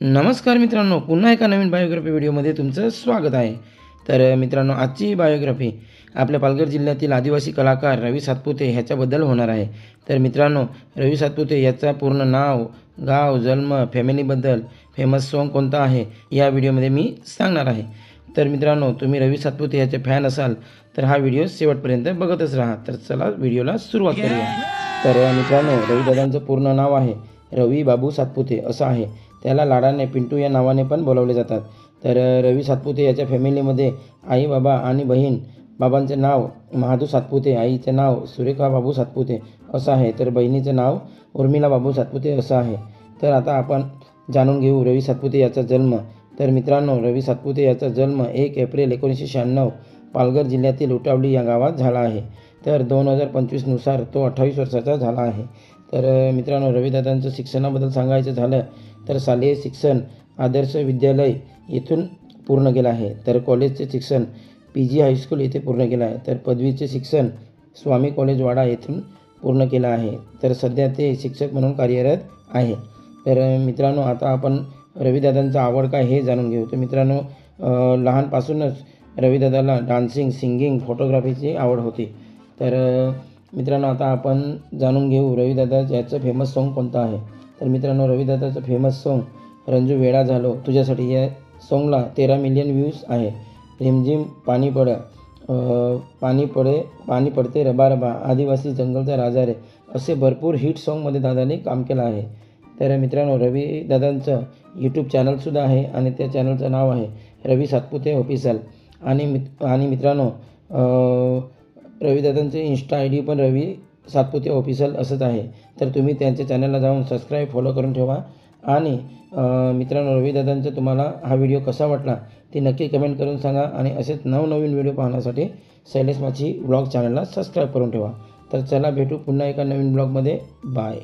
नमस्कार मित्रांनो पुन्हा एका नवीन बायोग्राफी व्हिडिओमध्ये तुमचं स्वागत आहे. तर मित्रांनो आजची बायोग्राफी आपल्या पालघर जिल्ह्यातील आदिवासी कलाकार रवी सातपुते ह्याच्याबद्दल होणार आहे. तर मित्रांनो रवी सातपुते याचा पूर्ण नाव गाव जन्म फॅमिलीबद्दल फेमस सॉन्ग कोणता आहे या व्हिडिओमध्ये मी सांगणार आहे. तर मित्रांनो तुम्ही रवी सातपुते याचे फॅन असाल तर हा व्हिडिओ शेवटपर्यंत बघतच राहा. तर चला व्हिडिओला सुरुवात करूया. तर मित्रांनो रविदादांचं पूर्ण नाव आहे. रवी बाबू सातपुते असं आहे. त्याला लाडाने पिंटू या नावाने पण बोलावले जातात. तर रवी सातपुते याच्या फॅमिलीमध्ये आई बाबा आणि बहीण. बाबांचे नाव महादू सातपुते आईचे नाव सुरेखा बाबू सातपुते असं आहे. तर बहिणीचं नाव उर्मिला बाबू सातपुते असं आहे. तर आता आपण जाणून घेऊ रवी सातपुते याचा जन्म. तर मित्रांनो रवी सातपुते याचा जन्म एक एप्रिल एकोणीसशे शहाण्णव पालघर जिल्ह्यातील उटावली या गावात झाला आहे. तर दोन हजार पंचवीसनुसार तो अठ्ठावीस वर्षाचा झाला आहे. तर मित्रांनो रविदादांचं शिक्षणाबद्दल सांगायचं झालं तर शालेय शिक्षण आदर्श विद्यालय येथून पूर्ण केलं आहे. तर कॉलेजचे शिक्षण पी जी हायस्कूल येथे पूर्ण केलं आहे. तर पदवीचे शिक्षण स्वामी कॉलेज वाडा येथून पूर्ण केलं आहे. तर सध्या ते शिक्षक म्हणून कार्यरत आहे. तर मित्रांनो आता आपण रविदादांचा आवड काय हे जाणून घेऊ. तर मित्रांनो लहानपासूनच रविदादाला डान्सिंग सिंगिंग फोटोग्राफीची आवड होती. तर मित्रांनो आता आपण जाणून घेऊ रवीदादा याचं फेमस सॉन्ग कोणतं आहे. तर मित्रांनो रवीदादाचं फेमस सॉन्ग रंजू वेडा झालो तुझ्यासाठी या सॉन्गला तेरा मिलियन व्ह्यूज आहे. रिमझिम पाणी पड पाणी पडे पाणी पडते रबा रबा आदिवासी जंगलचा राजा रे असे भरपूर हिट सॉन्गमध्ये दादाने काम केलं आहे. तर मित्रांनो रवी दादांचं यूट्यूब चॅनलसुद्धा आहे आणि त्या चॅनलचं नाव आहे रवी सातपुते ऑफिसल आणि मित आणि मित्रांनो रविदादांचे इन्स्टा आय डी पण रवी सातपुते ऑफिशियल असंच आहे. तर तुम्ही त्यांच्या चॅनलला जाऊन सबस्क्राईब फॉलो करून ठेवा. आणि मित्रांनो रविदादांचा तुम्हाला हा व्हिडिओ कसा वाटला ते नक्की कमेंट करून सांगा. आणि असेच नवनवीन व्हिडिओ पाहण्यासाठी शैलेश माझी ब्लॉग चॅनलला सबस्क्राईब करून ठेवा. तर चला भेटू पुन्हा एका नवीन ब्लॉगमध्ये बाय